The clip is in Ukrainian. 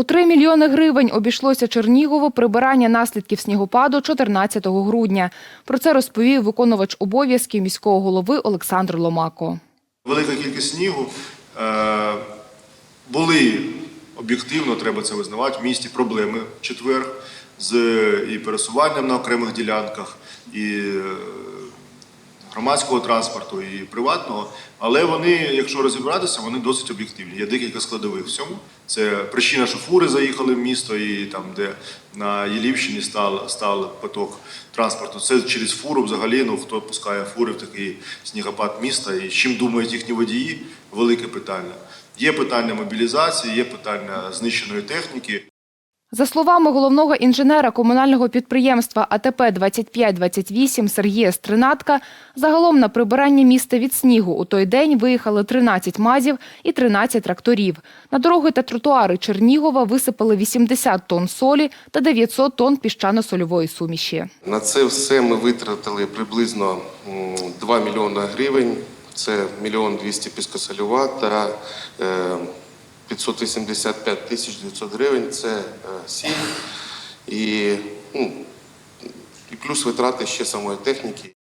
У 3 мільйони гривень обійшлося Чернігову прибирання наслідків снігопаду 14 грудня. Про це розповів виконувач обов'язків міського голови Олександр Ломако. Велика кількість снігу. Е, були об'єктивно, треба це визнавати, в місті проблеми в четвер з і пересуванням на окремих ділянках, і е, громадського транспорту, і приватного. Але вони, якщо розібратися, вони досить об'єктивні. Є декілька складових в цьому. Це причина, що фури заїхали в місто, і там, де на Єлівщині став, став поток транспорту. Це через фуру взагалі, ну хто пускає фури в такий снігопад міста і чим думають їхні водії, велике питання. Є питання мобілізації, є питання знищеної техніки. За словами головного інженера комунального підприємства АТП 2528 Сергія Стринатка, загалом на прибирання міста від снігу у той день виїхали 13 мазів і 13 тракторів. На дороги та тротуари Чернігова висипали 80 тонн солі та 900 тонн піщано-сольової суміші. На це все ми витратили приблизно м, 2 мільйони гривень. Це мільйон 200 піскосольова та е, 585 тисяч 900 гривень. Це сім, сіль і, ну, і плюс витрати ще самої техніки.